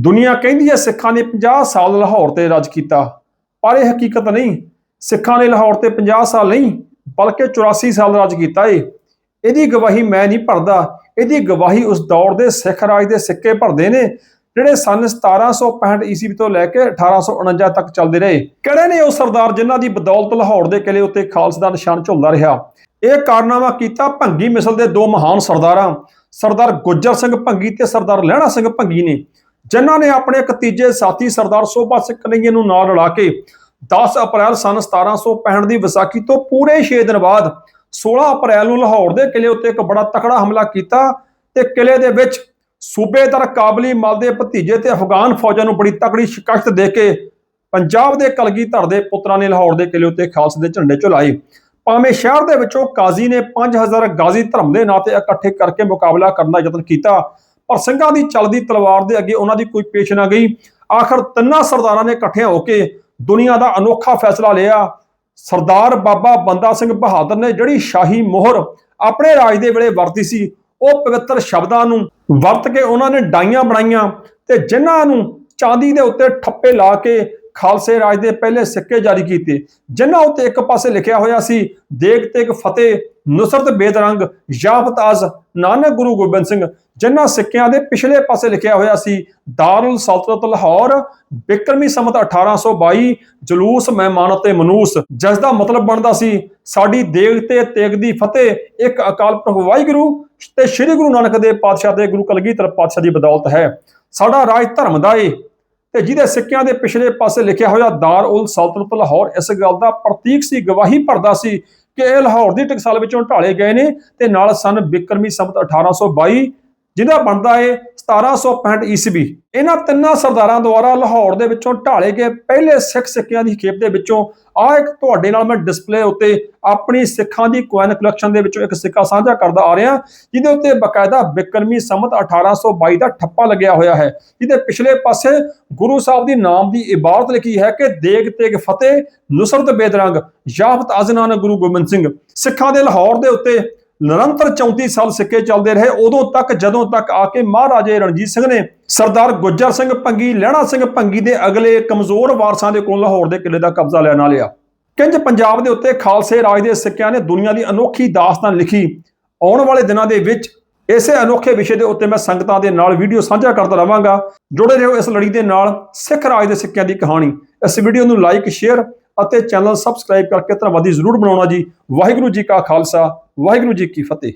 ਦੁਨੀਆ ਕਹਿੰਦੀ ਹੈ ਸਿੱਖਾਂ ਨੇ 50 ਸਾਲ ਲਾਹੌਰ ਤੇ ਰਾਜ ਕੀਤਾ। ਪਰ ਇਹ ਹਕੀਕਤ ਨਹੀਂ। ਸਿੱਖਾਂ ਨੇ ਲਾਹੌਰ ਤੇ 50 ਸਾਲ ਨਹੀਂ, ਬਲਕਿ 84 ਸਾਲ ਰਾਜ ਕੀਤਾ ਏ। ਇਹਦੀ ਗਵਾਹੀ ਮੈਂ ਨਹੀਂ ਭਰਦਾ। ਇਹਦੀ ਗਵਾਹੀ ਉਸ ਦੌਰ ਦੇ ਸਿੱਖ ਰਾਜ ਦੇ ਸਿੱਕੇ ਭਰਦੇ ਨੇ, ਜਿਹੜੇ ਸਨ 1765 ਈਸਵੀ ਤੋਂ ਲੈ ਕੇ 1849 ਤੱਕ ਚੱਲਦੇ ਰਹੇ। ਕਿਹੜੇ ਨੇ ਉਹ ਸਰਦਾਰ ਜਿਨ੍ਹਾਂ ਦੀ ਬਦੌਲਤ ਲਾਹੌਰ ਦੇ ਕਿਲੇ ਉੱਤੇ ਖਾਲਸਾ ਦਾ ਨਿਸ਼ਾਨ ਝੁਲਦਾ ਰਿਹਾ? ਇਹ ਕਾਰਨਾਮਾ ਕੀਤਾ ਭੰਗੀ ਮਿਸਲ ਦੇ ਦੋ ਮਹਾਨ ਸਰਦਾਰਾਂ, ਸਰਦਾਰ ਗੁੱਜਰ ਸਿੰਘ ਭੰਗੀ ਤੇ ਸਰਦਾਰ ਲਹਿਣਾ ਸਿੰਘ ਭੰਗੀ ਨੇ। ਜਿਨ੍ਹਾਂ ਨੇ ਆਪਣੇ ਇੱਕ ਤੀਜੇ ਸਾਥੀ ਸਰਦਾਰ ਸੋਭਾ ਸਿੰਘ ਕਨਈਏ ਨੂੰ ਨਾਲ ਰਲਾ ਕੇ 10 ਅਪ੍ਰੈਲ ਸਨ 1765 ਦੀ ਵਿਸਾਖੀ ਤੋਂ ਪੂਰੇ 6 ਦਿਨ ਬਾਅਦ 16 ਅਪ੍ਰੈਲ ਨੂੰ ਲਾਹੌਰ ਦੇ ਕਿਲੇ ਉੱਤੇ ਇੱਕ ਬੜਾ ਤਕੜਾ ਹਮਲਾ ਕੀਤਾ ਤੇ ਕਿਲੇ ਦੇ ਵਿੱਚ ਸੂਬੇਦਾਰ ਕਾਬਲੀ ਮਲ ਦੇ ਭਤੀਜੇ ਤੇ ਅਫਗਾਨ ਫੌਜਾਂ ਨੂੰ ਬੜੀ ਤਕੜੀ ਸ਼ਿਕਸਤ ਦੇ ਕੇ ਪੰਜਾਬ ਦੇ ਕਲਗੀਧਰ ਦੇ ਪੁੱਤਰਾਂ ਨੇ ਲਾਹੌਰ ਦੇ ਕਿਲੇ ਉੱਤੇ ਖਾਲਸੇ ਦੇ ਝੰਡੇ ਝੁਲਾਏ ਭਾਵੇਂ ਸ਼ਹਿਰ ਦੇ ਵਿੱਚੋਂ ਕਾਜ਼ੀ ਨੇ 5000 ਗਾਜ਼ੀ ਧਰਮ ਦੇ ਨਾਂ ਤੇ ਇਕੱਠੇ ਕਰਕੇ ਮੁਕਾਬਲਾ ਕਰਨ ਦਾ ਯਤਨ ਕੀਤਾ ਪਰ ਸਿੰਘਾਂ ਦੀ ਚਲਦੀ ਤਲਵਾਰ ਦੇ ਅੱਗੇ ਉਹਨਾਂ ਦੀ ਕੋਈ ਪੇਸ਼ ਨਾ ਗਈ। ਆਖਰ ਤਿੰਨਾਂ ਸਰਦਾਰਾਂ ਨੇ ਇਕੱਠਿਆਂ ਹੋ ਕੇ ਦੁਨੀਆ ਦਾ ਅਨੋਖਾ ਫੈਸਲਾ ਲਿਆ। ਸਰਦਾਰ ਬਾਬਾ ਬੰਦਾ ਸਿੰਘ ਬਹਾਦਰ ਨੇ ਜਿਹੜੀ ਸ਼ਾਹੀ ਮੋਹਰ ਆਪਣੇ ਰਾਜ ਦੇ ਵੇਲੇ ਵਰਤੀ ਸੀ, ਉਹ ਪਵਿੱਤਰ ਸ਼ਬਦਾਂ ਨੂੰ ਵਰਤ ਕੇ ਉਹਨਾਂ ਨੇ ਡਾਈਆਂ ਬਣਾਈਆਂ ਤੇ ਜਿਨ੍ਹਾਂ ਨੂੰ ਚਾਂਦੀ ਦੇ ਉੱਤੇ ਠੱਪੇ ਲਾ ਕੇ ਖਾਲਸੇ ਰਾਜ ਦੇ ਪਹਿਲੇ ਸਿੱਕੇ ਜਾਰੀ ਕੀਤੇ। ਜਿਨ੍ਹਾਂ ਉੱਤੇ ਇੱਕ ਪਾਸੇ ਲਿਖਿਆ ਹੋਇਆ ਸੀ ਦੇਖ ਤੇਗ ਫਤਿਹ ਨੁਸਰਤ ਬੇਦਰੰਗ ਯਾਫਤ ਅਜ਼ ਨਾਨਕ ਗੁਰੂ ਗੋਬਿੰਦ ਸਿੰਘ, ਜਿਨ੍ਹਾਂ ਸਿੱਕਿਆਂ ਦੇ ਪਿਛਲੇ ਪਾਸੇ ਲਿਖਿਆ ਹੋਇਆ ਸੀ, ਦਾਰੁਲ ਸਲਤਨਤ ਲਾਹੌਰ, ਬਿਕਰਮੀ ਸੰਮਤ 1822 ਜਲੂਸ ਮਹਿਮਾਨ ਤੇ ਮਨੂਸ। ਜਿਸ ਦਾ ਮਤਲਬ ਬਣਦਾ ਸੀ, ਸਾਡੀ ਦੇਗ ਤੇ ਤੇਗ ਦੀ ਫਤਿਹ, ਇੱਕ ਅਕਾਲ ਪੁਰਖ ਵਾਹਿਗੁਰੂ ਤੇ ਸ੍ਰੀ ਗੁਰੂ ਨਾਨਕ ਦੇਵ ਪਾਤਸ਼ਾਹ ਤੇ ਗੁਰੂ ਕਲਗੀਧਰ ਪਾਤਸ਼ਾਹ ਦੀ ਬਦੌਲਤ ਹੈ। ਸਾਡਾ ਰਾਜ ਧਰਮ ਦਾ ਏ। ਤੇ ਜਿਹਦੇ ਸਿੱਕਿਆਂ ਦੇ ਪਿਛਲੇ ਪਾਸੇ ਲਿਖਿਆ ਹੋਇਆ ਦਾਰ ਉਲ ਸਲਤਨਤ ਲਾਹੌਰ, ਇਸ ਗੱਲ ਦਾ ਪ੍ਰਤੀਕ ਸੀ, ਗਵਾਹੀ ਭਰਦਾ ਸੀ ਕਿ ਇਹ ਲਾਹੌਰ ਦੀ ਟਕਸਾਲ ਵਿੱਚੋਂ ਢਾਲੇ ਗਏ ਨੇ ਤੇ ਨਾਲ ਸਨ ਬਿਕਰਮੀ ਸੰਮਤ 1822 ਜਿਹਦਾ ਬਣਦਾ ਏ 1765 ਈਸਵੀ, ਇਹਨਾਂ ਤਿੰਨਾਂ ਸਰਦਾਰਾਂ ਦੁਆਰਾ ਲਾਹੌਰ ਦੇ ਵਿੱਚੋਂ ਢਾਲੇ ਗਏ ਪਹਿਲੇ ਸਿੱਖ ਸਿੱਕਿਆਂ ਦੀ ਖੇਪ ਦੇ ਵਿੱਚੋਂ ਆ ਇੱਕ ਤੁਹਾਡੇ ਨਾਲ ਮੈਂ ਡਿਸਪਲੇ ਉੱਤੇ ਆਪਣੀ ਸਿੱਖਾਂ ਦੀ ਕੋਇਨ ਕਲੈਕਸ਼ਨ ਦੇ ਵਿੱਚੋਂ ਇੱਕ ਸਿੱਕਾ ਸਾਂਝਾ ਕਰਦਾ ਆ ਰਿਹਾ, ਜਿਹਦੇ ਉੱਤੇ ਬਕਾਇਦਾ ਬਿਕਰਮੀ ਸੰਮਤ 1822 ਦਾ ਠੱਪਾ ਲੱਗਿਆ ਹੋਇਆ ਹੈ, ਜਿਹਦੇ ਪਿਛਲੇ ਪਾਸੇ ਗੁਰੂ ਸਾਹਿਬ ਦੀ ਨਾਮ ਦੀ ਇਬਾਰਤ ਲਿਖੀ ਹੈ ਕਿ ਦੇਗ ਤੇਗ ਫਤਿਹ, ਨੁਸਰਤ ਬੇਦਰੰਗ ਯਾਫਤ ਅਜ਼ਨਾਨ ਗੁਰੂ ਗੋਬਿੰਦ ਸਿੰਘ। ਸਿੱਖਾਂ ਦੇ ਲਾਹੌਰ ਦੇ ਉੱਤੇ ਨਿਰੰਤਰ 34 ਸਾਲ ਸਿੱਕੇ ਚੱਲਦੇ ਰਹੇ। ਉਦੋਂ ਤੱਕ, ਜਦੋਂ ਤੱਕ ਆ ਕੇ ਮਹਾਰਾਜੇ ਰਣਜੀਤ ਸਿੰਘ ਨੇ ਸਰਦਾਰ ਗੁੱਜਰ ਸਿੰਘ ਭੰਗੀ ਲਹਿਣਾ ਸਿੰਘ ਭੰਗੀ ਦੇ ਅਗਲੇ ਕਮਜ਼ੋਰ ਵਾਰਸਾਂ ਦੇ ਕੋਲ ਲਾਹੌਰ ਦੇ ਕਿਲੇ ਦਾ ਕਬਜ਼ਾ ਲੈਣਾ ਲਿਆ। ਕਿੰਜ ਪੰਜਾਬ ਦੇ ਉੱਤੇ ਖਾਲਸੇ ਰਾਜ ਦੇ ਸਿੱਕਿਆਂ ਨੇ ਦੁਨੀਆ ਦੀ ਅਨੋਖੀ ਦਾਸਤਾਨ ਲਿਖੀ। ਆਉਣ ਵਾਲੇ ਦਿਨਾਂ ਦੇ ਵਿੱਚ ਇਸੇ ਅਨੋਖੇ ਵਿਸ਼ੇ ਦੇ ਉੱਤੇ ਮੈਂ ਸੰਗਤਾਂ ਦੇ ਨਾਲ ਵੀਡੀਓ ਸਾਂਝਾ ਕਰਦਾ ਰਹਾਂਗਾ ਜੁੜੇ ਰਹੋ ਇਸ ਲੜੀ ਦੇ ਨਾਲ ਸਿੱਖ ਰਾਜ ਦੇ ਸਿੱਕਿਆਂ ਦੀ ਕਹਾਣੀ। ਇਸ ਵੀਡੀਓ ਨੂੰ ਲਾਈਕ, ਸ਼ੇਅਰ ਅਤੇ ਚੈਨਲ ਸਬਸਕ੍ਰਾਈਬ ਕਰਕੇ ਧੰਨਵਾਦੀ ਜ਼ਰੂਰ ਬਣਾਉਣਾ ਜੀ। ਵਾਹਿਗੁਰੂ ਜੀ ਕਾ ਖਾਲਸਾ ਵਾਹਿਗੁਰੂ ਜੀ ਕੀ ਫਤਿਹ।